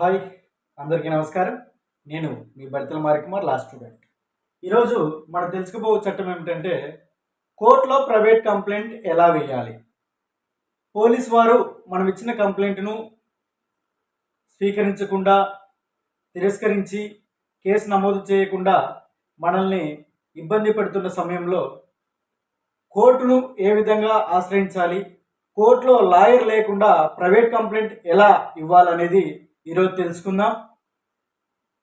Hi అందరికీ నమస్కారం. నేను మీ భర్తల మారికుమార్ లాస్ట్ స్టూడెంట్ ఈరోజు మనం తెలుసుకోబో చట్టం ఏమిటంటే కోర్టులో ప్రైవేట్ కంప్లైంట్ ఎలా వేయాలి? పోలీస్ వారు మనం ఇచ్చిన కంప్లైంట్ను స్వీకరించకుండా తిరస్కరించి కేసు నమోదు చేయకుండా మనల్ని ఇబ్బంది పెడుతున్న సమయంలో కోర్టును ఏ విధంగా ఆశ్రయించాలి? కోర్టులో లాయర్ లేకుండా ప్రైవేట్ కంప్లైంట్ ఎలా ఇవ్వాలనేది ఈరోజు తెలుసుకుందాం.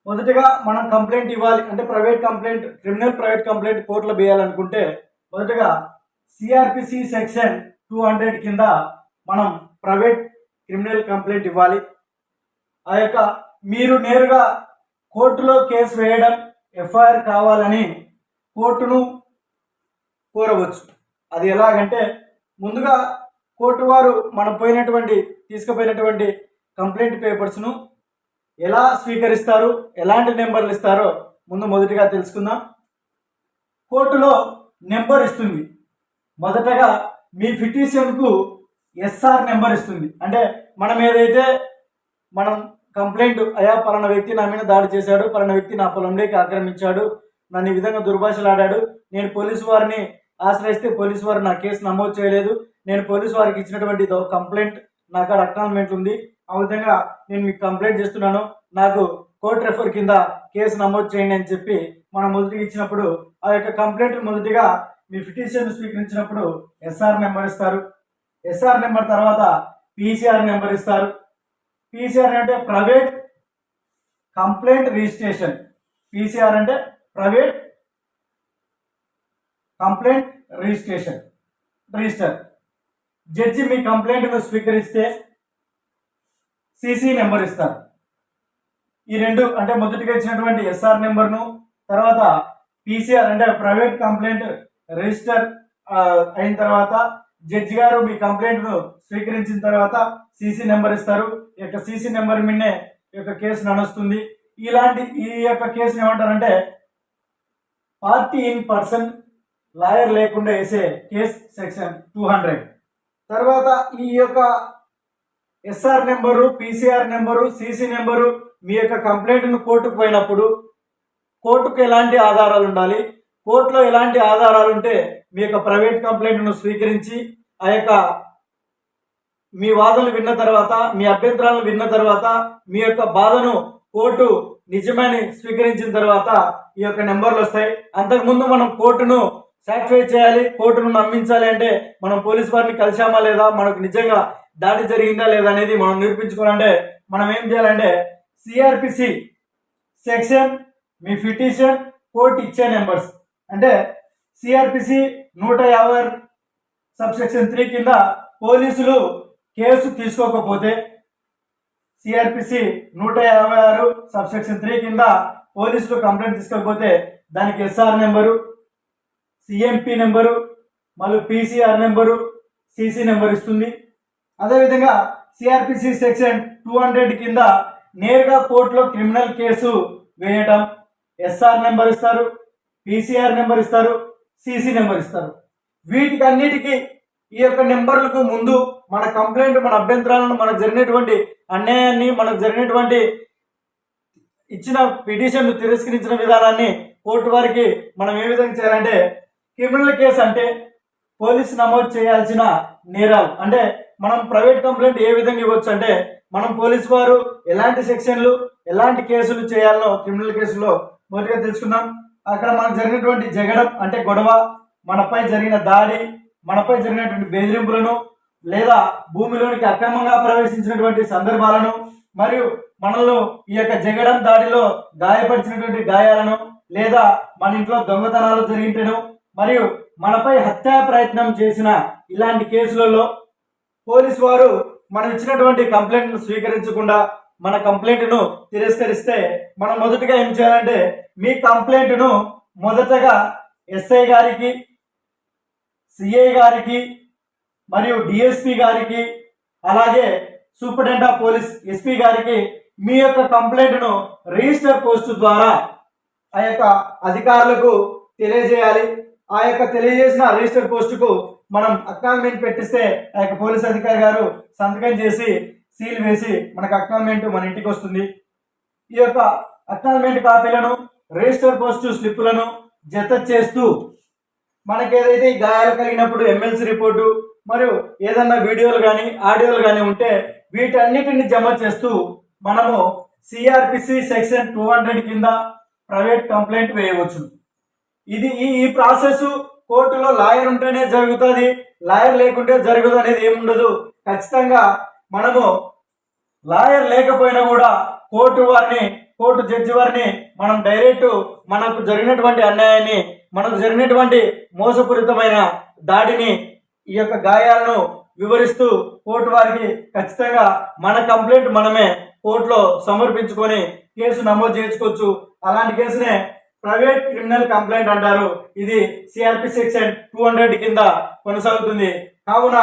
మొదటగా మనం కంప్లైంట్ ఇవ్వాలి. అంటే private complaint criminal private complaint కోర్టులో వేయాలనుకుంటే మొదటగా సిఆర్పిసి సెక్షన్ టూ హండ్రెడ్ కింద మనం ప్రైవేట్ క్రిమినల్ కంప్లైంట్ ఇవ్వాలి. ఆ యొక్క మీరు నేరుగా కోర్టులో కేసు వేయడం ఎఫ్ఐఆర్ కావాలని కోర్టును కోరవచ్చు. అది ఎలాగంటే ముందుగా కోర్టు వారు మనం పోయినటువంటి తీసుకుపోయినటువంటి కంప్లైంట్ పేపర్స్ను ఎలా స్వీకరిస్తారు ఎలాంటి నెంబర్లు ఇస్తారో ముందు మొదటిగా తెలుసుకుందాం. కోర్టులో నెంబర్ ఇస్తుంది. మొదటగా మీ పిటిషన్కు ఎస్ఆర్ నెంబర్ ఇస్తుంది. అంటే మనం ఏదైతే మనం కంప్లైంట్ అయా పలానా వ్యక్తి నా మీద దాడి చేశాడు పలానా వ్యక్తి నా పొలంలోకి ఆక్రమించాడు నన్ను ఈ విధంగా దుర్భాషలాడాడు నేను పోలీసు వారిని ఆశ్రయిస్తే పోలీసు వారు నా కేసు నమోదు చేయలేదు నేను పోలీసు వారికి ఇచ్చినటువంటి కంప్లైంట్ నాకు కాడ అక్నాల్మెంట్ ఉంది ఆ విధంగా నేను మీకు కంప్లైంట్ చేస్తున్నాను. నాకు కోర్టు రెఫర్ కింద కేసు నమోదు చేయండి అని చెప్పి మనం మొదటికి ఇచ్చినప్పుడు ఆ యొక్క కంప్లైంట్ మొదటిగా మీ పిటిషన్ స్వీకరించినప్పుడు ఎస్ఆర్ నెంబర్ ఇస్తారు. ఎస్ఆర్ నెంబర్ తర్వాత పీసీఆర్ నెంబర్ ఇస్తారు. పీసీఆర్ అంటే ప్రైవేట్ కంప్లైంట్ రిజిస్ట్రేషన్. పీసీఆర్ అంటే private complaint registration register. Judge మీ కంప్లైంట్ను స్వీకరిస్తే సిసి నెంబర్ ఇస్తారు. ఈ రెండు అంటే మొదటిగా ఇచ్చినటువంటి ఎస్ఆర్ నెంబర్ను తర్వాత పీసీఆర్ అంటే ప్రైవేట్ కంప్లైంట్ రిజిస్టర్ అయిన తర్వాత జడ్జి గారు మీ కంప్లైంట్ను స్వీకరించిన తర్వాత సీసీ నెంబర్ ఇస్తారు. ఈ యొక్క సీసీ నెంబర్ మీదనే ఈ యొక్క కేసు నడుస్తుంది. ఇలాంటి ఈ యొక్క కేసుని ఏమంటారంటే పార్టీ ఇన్ పర్సన్ లాయర్ లేకుండా వేసే కేస్ సెక్షన్ టూ హండ్రెడ్ తర్వాత ఈ యొక్క SR number PCR number CC number మీ యొక్క కంప్లైంట్ను కోర్టుకు పోయినప్పుడు కోర్టుకు ఎలాంటి ఆధారాలు ఉండాలి? కోర్టులో ఎలాంటి ఆధారాలు ఉంటే మీ యొక్క ప్రైవేట్ కంప్లైంట్ను స్వీకరించి ఆ యొక్క మీ వాదనలు విన్న తర్వాత మీ అభ్యంతరాలను విన్న తర్వాత మీ యొక్క బాధను కోర్టు నిజమని స్వీకరించిన తర్వాత ఈ యొక్క నెంబర్లు వస్తాయి. అంతకుముందు మనం కోర్టును సాటిస్ఫై చేయాలి కోర్టును నమ్మించాలి అంటే మనం పోలీస్ వారిని కలిసామా లేదా మనకు నిజంగా దాడి జరిగిందా లేదా అనేది మనం నిరూపించుకోవాలంటే మనం ఏం చేయాలంటే సిఆర్పిసి సెక్షన్ మీ పిటిషన్ కోర్టు ఇచ్చే నెంబర్స్. అంటే సిఆర్పిసి నూట యాభై సబ్ సెక్షన్ త్రీ కింద పోలీసులు కేసు తీసుకోకపోతే సిఆర్పిసి నూట యాభై ఆరు సబ్ సెక్షన్ త్రీ కింద పోలీసులు కంప్లైంట్ తీసుకోకపోతే దానికి ఎస్ఆర్ నెంబరు సిఎంపి నెంబరు మళ్ళీ పీసీఆర్ నెంబరు సిసి నెంబర్ ఇస్తుంది. అదేవిధంగా సిఆర్పిసి సెక్షన్ టూ హండ్రెడ్ కింద నేరుగా కోర్టులో క్రిమినల్ కేసు వేయటం ఎస్ఆర్ నెంబర్ ఇస్తారు పీసీఆర్ నెంబర్ ఇస్తారు సిసి నెంబర్ ఇస్తారు. వీటికి అన్నిటికీ ఈ యొక్క నెంబర్లకు ముందు మన కంప్లైంట్ మన అభ్యంతరాలను మనకు జరిగినటువంటి అన్యాయాన్ని మనకు జరిగినటువంటి ఇచ్చిన పిటిషన్ను తిరస్కరించిన విధానాన్ని కోర్టు వారికి మనం ఏ విధంగా చేయాలంటే క్రిమినల్ కేసు అంటే పోలీసు నమోదు చేయాల్సిన నేరాలు. అంటే మనం ప్రైవేట్ కంప్లైంట్ ఏ విధంగా ఇవ్వచ్చు అంటే మనం పోలీసు వారు ఎలాంటి సెక్షన్లు ఎలాంటి కేసులు చేయాలో క్రిమినల్ కేసులో మొదటిగా తెలుసుకుందాం. అక్కడ మనకు జరిగినటువంటి జగడం అంటే గొడవ మనపై జరిగిన దాడి మనపై జరిగినటువంటి బెదిరింపులను లేదా భూమిలోనికి అక్రమంగా ప్రవేశించినటువంటి సందర్భాలను మరియు మనల్ని ఈ యొక్క జగడం దాడిలో గాయపరిచినటువంటి గాయాలను లేదా మన ఇంట్లో దొంగతనాలు జరిగింటను మరియు మనపై హత్యా ప్రయత్నం చేసిన ఇలాంటి కేసులలో పోలీసు వారు మనం ఇచ్చినటువంటి కంప్లైంట్ను స్వీకరించకుండా మన కంప్లైంట్ను తిరస్కరిస్తే మనం మొదటగా ఏం చేయాలంటే మీ కంప్లైంట్ను మొదటగా ఎస్ఐ గారికి సిఐ గారికి మరియు డిఎస్పి గారికి అలాగే సూపరింటెండెంట్ ఆఫ్ పోలీస్ ఎస్పీ గారికి మీ యొక్క కంప్లైంట్ను రిజిస్టర్ పోస్ట్ ద్వారా ఆ యొక్క అధికారులకు తెలియజేయాలి. ఆ యొక్క తెలియజేసిన రిజిస్టర్ పోస్టుకు మనం అక్నాలజ్మెంట్ పెట్టిస్తే ఆ యొక్క పోలీస్ అధికారి గారు సంతకం చేసి సీల్ వేసి మనకు అక్నాల్మెంట్ మన ఇంటికి వస్తుంది. ఈ యొక్క అక్నాల్మెంట్ కాపీలను రిజిస్టర్ పోస్టు స్లిప్పులను జత చేస్తూ మనకి ఏదైతే గాయాలు కలిగినప్పుడు ఎమ్మెల్సీ రిపోర్టు మరియు ఏదన్నా వీడియోలు కానీ ఆడియోలు కానీ ఉంటే వీటన్నిటిని జమ చేస్తూ మనము సిఆర్పిసి సెక్షన్ టూ హండ్రెడ్ కింద ప్రైవేట్ కంప్లైంట్ వేయవచ్చు. ఇది ఈ ఈ ప్రాసెస్ కోర్టులో లాయర్ ఉంటేనే జరుగుతుంది. లాయర్ లేకుంటే జరగదు అనేది ఏముండదు. ఖచ్చితంగా మనము లాయర్ లేకపోయినా కూడా కోర్టు వారిని కోర్టు జడ్జి వారిని మనం డైరెక్ట్ మనకు జరిగినటువంటి అన్యాయాన్ని మనకు జరిగినటువంటి మోసపూరితమైన దాడిని ఈ యొక్క గాయాలను వివరిస్తూ కోర్టు వారికి ఖచ్చితంగా మన కంప్లైంట్ మనమే కోర్టులో సమర్పించుకొని కేసు నమోదు చేసుకోవచ్చు. అలాంటి కేసునే ప్రైవేట్ క్రిమినల్ కంప్లైంట్ అంటారు. ఇది సిఆర్పి సెక్షన్ టూ హండ్రెడ్ కింద కొనసాగుతుంది. కావున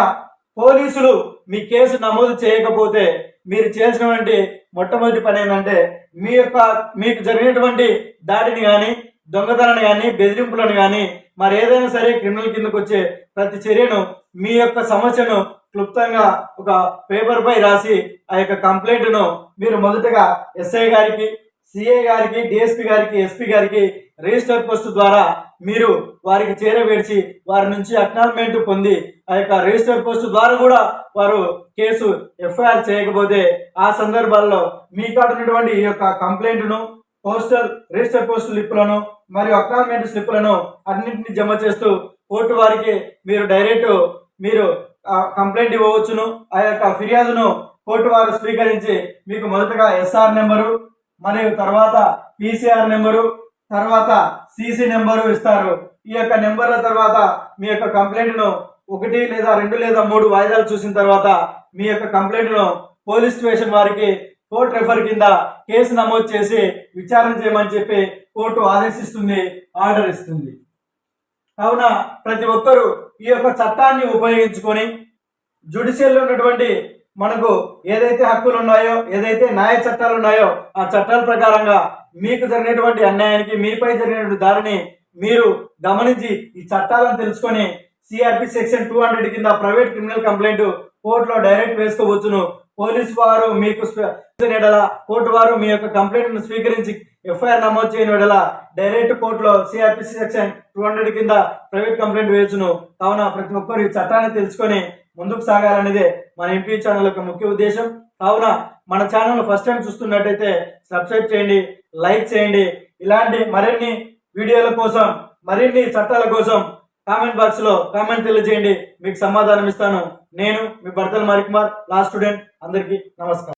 పోలీసులు మీ కేసు నమోదు చేయకపోతే మీరు చేసినటువంటి మొట్టమొదటి పని ఏంటంటే మీ యొక్క మీకు జరిగినటువంటి దాడిని కానీ దొంగతనాన్ని కానీ బెదిరింపులను కానీ మరి ఏదైనా సరే క్రిమినల్ కిందకు వచ్చే ప్రతి చర్యను మీ యొక్క సమస్యను క్లుప్తంగా ఒక పేపర్పై రాసి ఆ యొక్క కంప్లైంట్ను మీరు మొదటగా ఎస్ఐ గారికి సిఏ గారికి డిఎస్పీ గారికి ఎస్పీ గారికి రిజిస్టర్ పోస్ట్ ద్వారా మీరు వారికి చేరవేర్చి వారి నుంచి అక్నాల్మెంట్ పొంది ఆ యొక్క రిజిస్టర్ పోస్ట్ ద్వారా కూడా వారు కేసు ఎఫ్ఐఆర్ చేయకపోతే ఆ సందర్భాల్లో మీ కాడ ఉన్నటువంటి ఈ యొక్క కంప్లైంట్ను పోస్టల్ రిజిస్టర్ పోస్ట్ స్లిప్లను మరియు అక్నాల్మెంట్ స్లిప్లను అన్నింటిని జమ చేస్తూ కోర్టు వారికి మీరు డైరెక్ట్ మీరు కంప్లైంట్ ఇవ్వవచ్చును. ఆ యొక్క ఫిర్యాదును కోర్టు వారు స్వీకరించి మీకు మొదటగా ఎస్ఆర్ నెంబరు మరియు తర్వాత పీసీఆర్ నెంబరు తర్వాత సీసీ నెంబరు ఇస్తారు. ఈ యొక్క నెంబర్ల తర్వాత మీ యొక్క కంప్లైంట్ను ఒకటి లేదా రెండు లేదా మూడు వాయిదాలు చూసిన తర్వాత మీ యొక్క కంప్లైంట్ను పోలీస్ స్టేషన్ వారికి కోర్టు రెఫర్ కింద కేసు నమోదు చేసి విచారణ చేయమని చెప్పి కోర్టు ఆదేశిస్తుంది ఆర్డర్ ఇస్తుంది. కావున ప్రతి ఒక్కరూ ఈ యొక్క చట్టాన్ని ఉపయోగించుకొని జుడిషియల్లో ఉన్నటువంటి మనకు ఏదైతే హక్కులు ఉన్నాయో ఏదైతే న్యాయ చట్టాలు ఉన్నాయో ఆ చట్టాల ప్రకారంగా మీకు జరిగినటువంటి అన్యాయానికి మీపై జరిగినటువంటి దారిని మీరు గమనించి ఈ చట్టాలను తెలుసుకొని సిఆర్పి సెక్షన్ టూ హండ్రెడ్ కింద ప్రైవేట్ క్రిమినల్ కంప్లైంట్ కోర్టులో డైరెక్ట్ వేసుకోవచ్చును. పోలీస్ వారు మీకు ఎడల కోర్టు వారు మీ యొక్క కంప్లైంట్ను స్వీకరించి ఎఫ్ఐఆర్ నమోదు చేయని ఎడల డైరెక్ట్ కోర్టులో సిఆర్పిసి సెక్షన్ టూ హండ్రెడ్ కింద ప్రైవేట్ కంప్లైంట్ వేయచ్చును కావున ప్రతి ఒక్కరు ఈ చట్టాన్ని తెలుసుకొని ముందుకు సాగాలనేదే మన ఎంపీ ఛానల్ యొక్క ముఖ్య ఉద్దేశం. కావున మన ఛానల్ ఫస్ట్ టైం చూస్తున్నట్టయితే సబ్స్క్రైబ్ చేయండి లైక్ చేయండి. ఇలాంటి మరిన్ని వీడియోల కోసం మరిన్ని చట్టాల కోసం కామెంట్ బాక్స్లో కామెంట్ తెలియజేయండి. మీకు సమాధానం ఇస్తాను. నేను మీ భర్తల మరికుమార్ లా స్టూడెంట్ అందరికీ నమస్కారం.